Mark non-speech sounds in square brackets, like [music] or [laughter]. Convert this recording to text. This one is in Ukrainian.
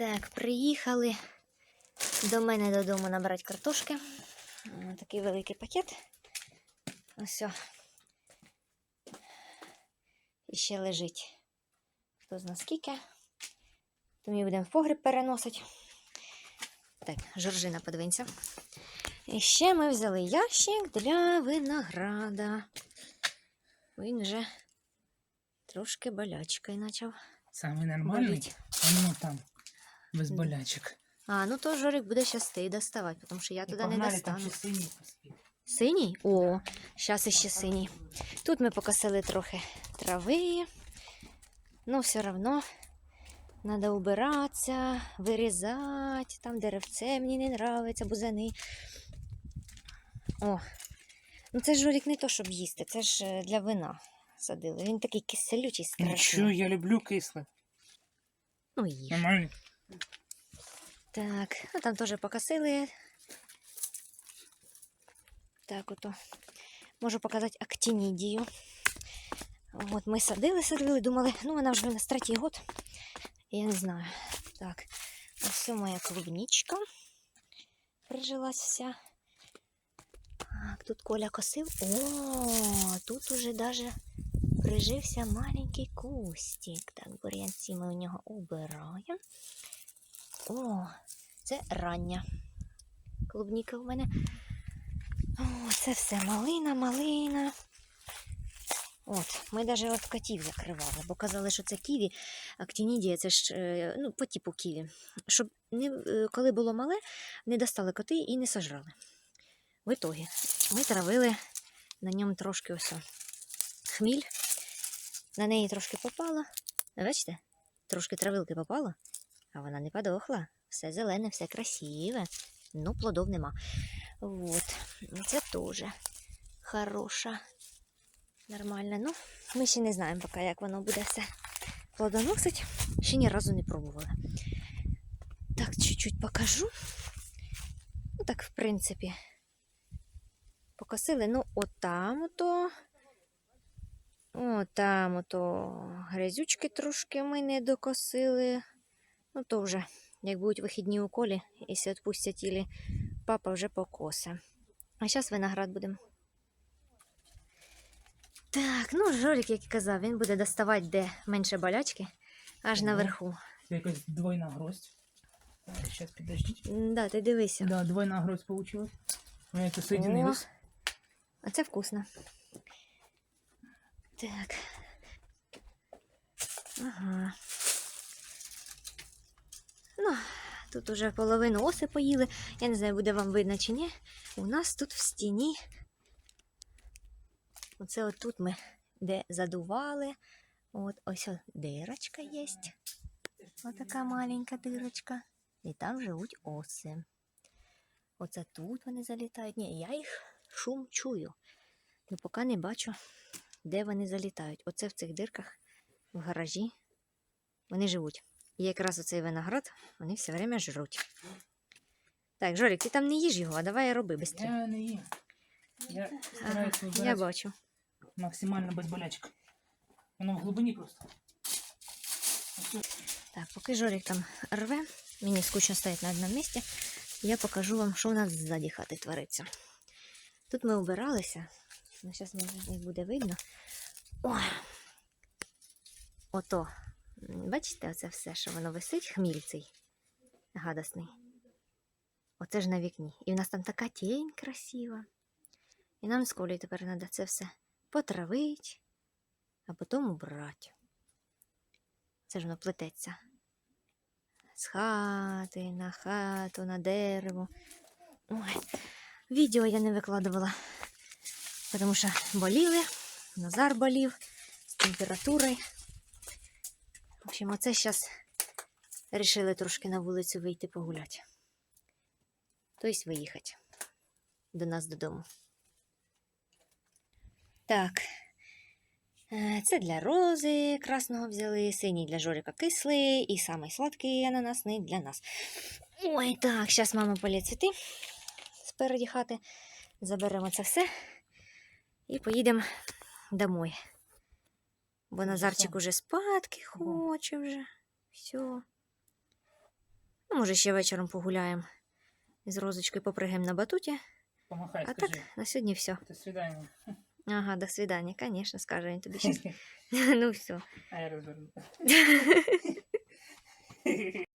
Так, приїхали до мене додому набрати картошки. Ось Такий великий пакет. Ось. І ще лежить. Хто зна скільки. То ми будемо в погріб переносити. Так, Жоржина, подивимося. І ще ми взяли ящик для винограда. Він вже трошки болячкою почав. Самый нормальный, боліти. он там, без Да. болячек. А, ну то Жорик буде зараз ти доставати, тому що я туди не погнали, там ще синій поспів. Синій? О, зараз іще синій. Тут ми покосили трохи трави. Ну, все одно треба убиратися, вирізати. Там деревце мені не подобається, бузани. О, ну це ж Жорик не то, щоб їсти, це ж е, для вина садили. Він такий киселючий Нічого, страшний. я люблю кисле. Ну, їж. Нормально. Так, ну там теж покосили. Так, ото. Можу показати актинідію. От ми садили, садили, думали, ну вона вже на третій год. Я не знаю. Так, ось моя клубничка. Прижилась вся. Так, тут Коля косив. О, тут уже даже прижився маленький кустик. Так, бур'янці ми у нього убираємо. О, це рання. Клубніка в мене. О, це все малина, малина. От, ми навіть от котів закривали, бо казали, що це ківі, актінідія, це ж е, ну, по типу ківі. Щоб не, е, коли було мале, не достали коти і не сожрали. В ітогі ми травили на ньому трошки ось хміль. На неї трошки попало. Бачите? Трошки травилки попало. А вона не подохла. Все зелене, все красиве. Ну, плодов нема. Вот. Це теж хороша. Нормально. Ну, ми ще не знаємо поки, як воно буде все плодоносить. Ще ні разу не пробували. Так, чуть-чуть покажу. Ну, так, в принципі, покосили. Ну, отам ото. Отам ото грязючки трошки ми не докосили. Ну, то вже, як будуть вихідні у колі, якщо відпустять ілі папа вже покосе. А зараз виноград будемо. Так, ну Жорик, як і казав, він буде доставати де менше болячки, аж наверху. Це якась двойна гроздь. Сейчас, подождите. М, Да, ти дивися. Да, двойна гроздь получилась. Мы это соединились. А це вкусно. Так. Ага. Ну, тут уже половину оси поїли. Я не знаю, буде вам видно чи ні. У нас тут в стіні. Оце от тут ми де задували. От ось от дирочка є. Ось така маленька дирочка. І там живуть оси. Оце тут вони залітають. Ні, я їх шум чую. Ну, поки не бачу, де вони залітають. Оце в цих дирках в гаражі вони живуть. І якраз оцей виноград вони все время жруть. Так, Жорик, ти там не їж його, а давай роби швидше. Я не їм. Я Ага, я бачу. максимально без болячек. Воно в глибині просто. Так, поки Жорик там рве, мені скучно стоять на одному місці, я покажу вам, що у нас ззаді хати твориться. Тут ми убиралися, ну зараз не буде видно. Ой. Ото. Бачите, оце все, що воно висить, хміль цей гадосний. Оце ж на вікні. І в нас там така тінь красива. І нам з Колею тепер треба це все потравити, а потім убрати. Це ж воно плететься. З хати на хату, на дерево. Ой, відео я не викладувала, тому що боліли, Назар болів з температурою. В общем, оце зараз вирішили трошки на вулицю вийти погуляти. Тобто виїхати до нас додому. Так. Е, Це для рози красного взяли, синій для Жорика кислий і самий сладкий ананасний для нас. Ой, так, зараз мама полє цвіти спереді хати. Заберемо це все і поїдемо домой. Бо Назарчик уже спадки хоче вже. Все. Ну, може, ще вечором погуляємо. З розочкою попригаємо на батуті. Помахай, А скажи. так, на сьогодні все. До свидання. Ага, до свидання, звісно, скаже він тобі щось. [laughs] [laughs] ну все. А я розверну. [laughs]